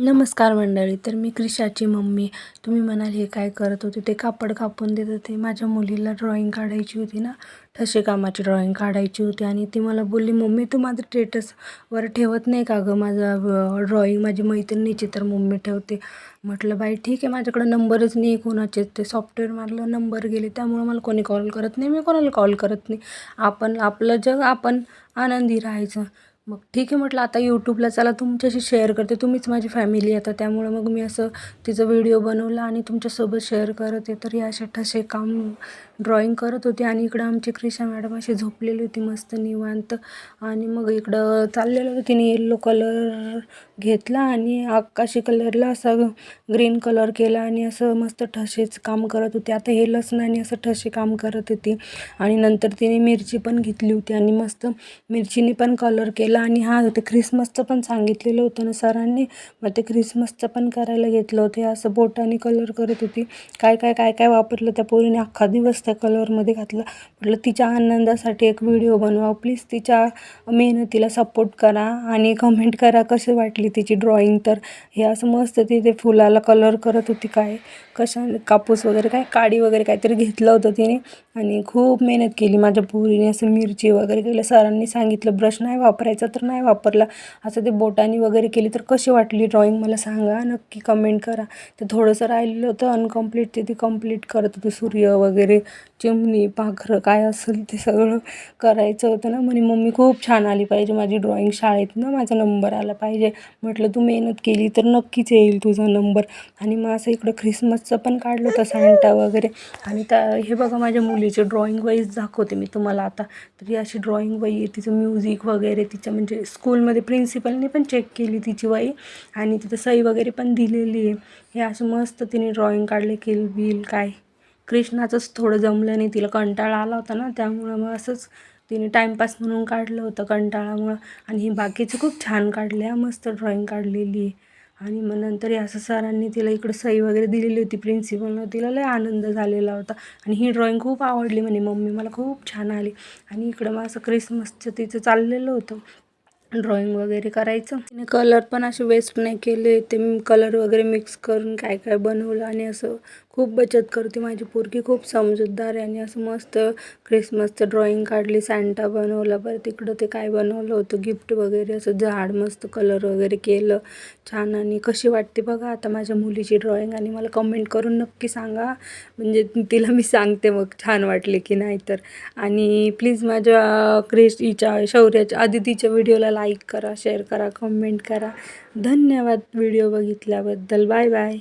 नमस्कार मंडळी तर मी क्रिशाची मम्मी. तुम्ही म्हणाल हे काय करत होते? ते कापड कापून देत होते. माझ्या मुलीला ड्रॉईंग काढायची होती ना. ठसे कामाची ड्रॉईंग काढायची होती आणि ती मला बोलली मम्मी तू माझं स्टेटसवर ठेवत नाही का गं? माझा ड्रॉईंग माझी मैत्रिणीची तर मम्मी ठेवते. म्हटलं बाई ठीक आहे. माझ्याकडं नंबरच नाही कोणाचे. ते सॉफ्टवेअर मारलं नंबर गेले. त्यामुळं मला कोणी कॉल करत नाही. मी कोणाला कॉल करत नाही. आपण आपलं जग आपण आनंदी राहायचं. मग ठीक आहे म्हटलं आता यूट्यूबला चला तुमच्याशी शेअर करते. तुम्हीच माझी फॅमिली आता त्यामुळं मग मी असं तिचं व्हिडिओ बनवला आणि तुमच्यासोबत शेअर करत आहे. तर या असे ठसे काम ड्रॉईंग करत होते आणि इकडं आमची क्रिशा मॅडम अशी झोपलेली होती मस्त निवांत. आणि मग इकडं चाललेलं होतं तिने येल्लो कलर घेतला आणि आकाशी कलरला असा ग्रीन कलर केला आणि असं मस्त ठसेच काम करत होते. आता हे लसणाने असं ठसे काम करत होती. आणि नंतर तिने मिरची पण घेतली होती आणि मस्त मिरचीने पण कलर केला. आणि हा ते ख्रिसमसचं पण सांगितलेलं होतं ना सरांनी. मग ते ख्रिसमसचं पण करायला घेतलं होतं. असं बोटाने कलर करत होती. काय काय काय काय वापरलं त्या पोरीने? अख्खा दिवस त्या कलरमध्ये घातला. म्हटलं तिच्या आनंदासाठी एक व्हिडिओ बनवा प्लीज तिच्या मेहनतीला सपोर्ट करा आणि कमेंट करा कशी वाटली तिची ड्रॉइंग तर. हे असं मस्त तिथे फुलाला कलर करत होती काय कशा कापूस वगैरे काय काडी वगैरे काहीतरी घेतलं होतं तिने. आणि खूप मेहनत केली माझ्या पोरीने. असं मिरची वगैरे केलं. सरांनी सांगितलं ब्रश नाही वापरायचा तर नाही वापरला. असं ते बोटांनी वगैरे केली तर कशी वाटली ड्रॉईंग मला सांगा. नक्की कमेंट करा. ते थोडंसं राहिलेलं होतं अनकम्प्लीट ते ती कंप्लीट करत होते सूर्य वगैरे. चिमणी पाखरं काय असेल ते सगळं करायचं होतं ना. म्हणे मम्मी खूप छान आली पाहिजे माझी ड्रॉईंग शाळेत ना माझा नंबर आला पाहिजे. म्हटलं तू मेहनत केली तर नक्कीच येईल तुझा नंबर आणि मग असं इकडं ख्रिसमसचं पण काढलं होतं सांटा वगैरे. आणि त्या हे बघा माझ्या मुलीचे ड्रॉइंग वाईज दाखवते मी तुम्हाला आता. तरी अशी ड्रॉइंग वही आहे तिचं म्युझिक वगैरे तिच्या म्हणजे स्कूलमध्ये प्रिन्सिपलने पण चेक केली तिची वही. आणि तिथं सही वगैरे पण दिलेली आहे. हे असं मस्त तिने ड्रॉइंग काढले केल बिल काय. कृष्णाचंच थोडं जमलं आणि तिला कंटाळा आला होता ना त्यामुळं मग असंच तिने टाईमपास म्हणून काढलं होतं कंटाळामुळं. आणि ही बाकीचं खूप छान काढले हा मस्त ड्रॉईंग काढलेली. आहे आणि मग नंतर असं सरांनी तिला इकडं सही वगैरे दिलेली होती प्रिन्सिपलनं तिला लय आनंद झालेला होता. आणि ही ड्रॉईंग खूप आवडली म्हणे मम्मी मला खूप छान आली. आणि इकडं मग असं क्रिसमसचं तिचं चाललेलं होतं ड्रॉइंग वगैरे करायचं. तिने कलर पण असे वेस्ट नाही केले ते कलर वगैरे मिक्स करून काय काय बनवलं आणि असं खूप बचत करते माझी पोरगी. खूप समजूतदार आहे आणि असं मस्त क्रिसमसचं ड्रॉईंग काढली सँटा बनवला बरं तिकडं ते काय बनवलं होतं गिफ्ट वगैरे असं झाड मस्त कलर वगैरे केलं. छान आणि कशी वाटते बघा आता माझ्या मुलीची ड्रॉईंग आणि मला कमेंट करून नक्की सांगा. म्हणजे तिला मी सांगते मग छान वाटले की नाही तर. आणि प्लीज माझ्या क्रिस हिच्या शौर्याच्या आदितीच्या व्हिडिओला लाईक करा शेअर करा कमेंट करा. धन्यवाद व्हिडिओ बघितल्याबद्दल. Bye bye